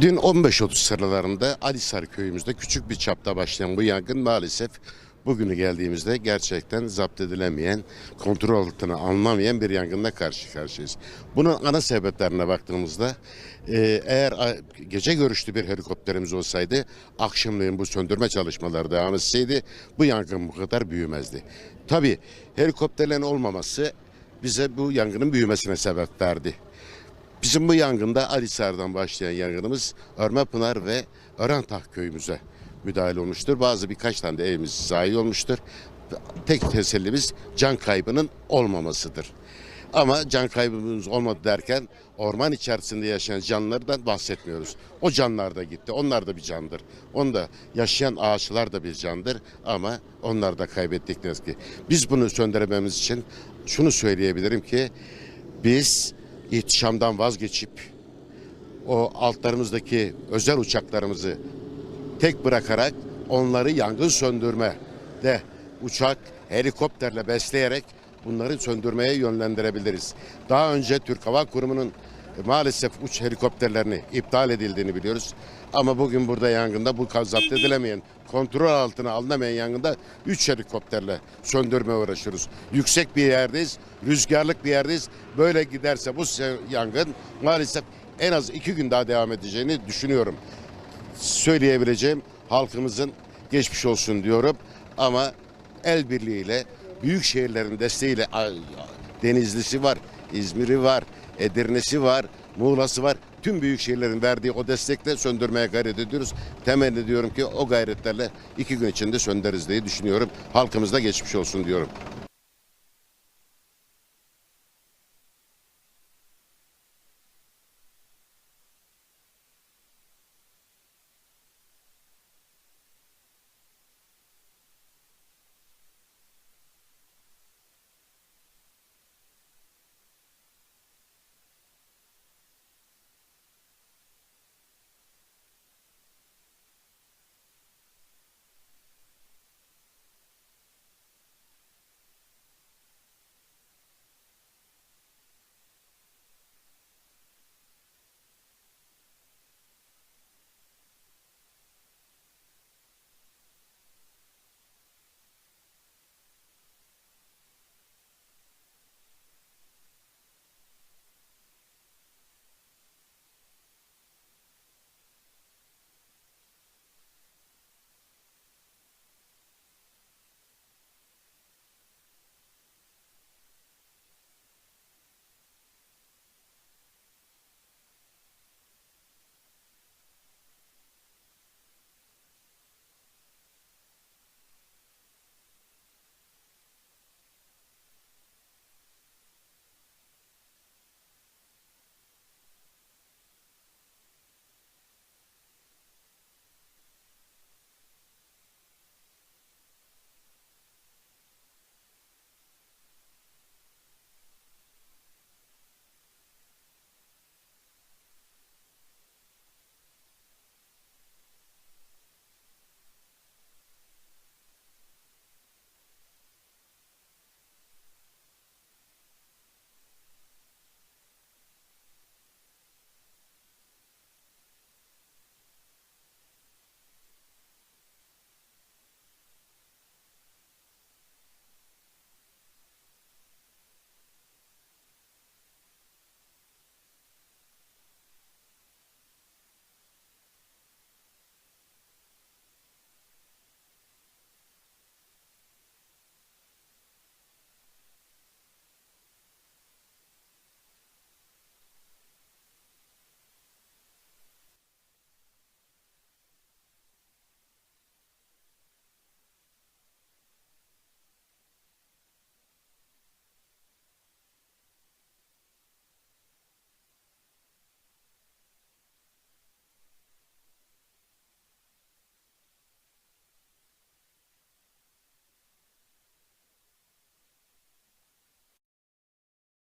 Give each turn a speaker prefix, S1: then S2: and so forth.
S1: Dün 15.30 sıralarında Alisar köyümüzde küçük bir çapta başlayan bu yangın maalesef bugünü geldiğimizde gerçekten zapt edilemeyen, kontrol altına alınamayan bir yangınla karşı karşıyayız. Bunun ana sebeplerine baktığımızda e, eğer gece görüşlü bir helikopterimiz olsaydı akşamleyin bu söndürme çalışmaları devam etseydi bu yangın bu kadar büyümezdi. Tabii helikopterlerin olmaması bize bu yangının büyümesine sebep verdi. Bizim bu yangında Alisar'dan başlayan yangınımız Örmepınar ve Örentah köyümüze müdahale olmuştur. Bazı birkaç tane de evimiz zayi olmuştur. Tek tesellimiz can kaybının olmamasıdır. Ama can kaybımız olmadı derken orman içerisinde yaşayan canlılardan bahsetmiyoruz. O canlar da gitti. Onlar da bir candır. Onda yaşayan ağaçlar da bir candır ama onlar da kaybettik ne ki. Biz bunu söndürememiz için şunu söyleyebilirim ki biz ihtişamdan vazgeçip o altlarımızdaki özel uçaklarımızı tek bırakarak onları yangın söndürme de uçak helikopterle besleyerek bunları söndürmeye yönlendirebiliriz. Daha önce Türk Hava Kurumu'nun maalesef uç helikopterlerini iptal edildiğini biliyoruz. Ama bugün burada yangında bu zapt edilemeyen, kontrol altına alınamayan yangında 3 helikopterle söndürmeye uğraşıyoruz. Yüksek bir yerdeyiz, rüzgarlık bir yerdeyiz. Böyle giderse bu yangın maalesef en az 2 gün daha devam edeceğini düşünüyorum söyleyebileceğim halkımızın geçmiş olsun diyorum. Ama el birliğiyle büyük şehirlerin desteğiyle Denizlisi var, İzmir'i var, Edirne'si var, Muğla'sı var. Tüm büyük şehirlerin verdiği o destekle söndürmeye gayret ediyoruz. Temenni ediyorum ki o gayretlerle iki gün içinde söndürürüz diye düşünüyorum. Halkımız da geçmiş olsun diyorum.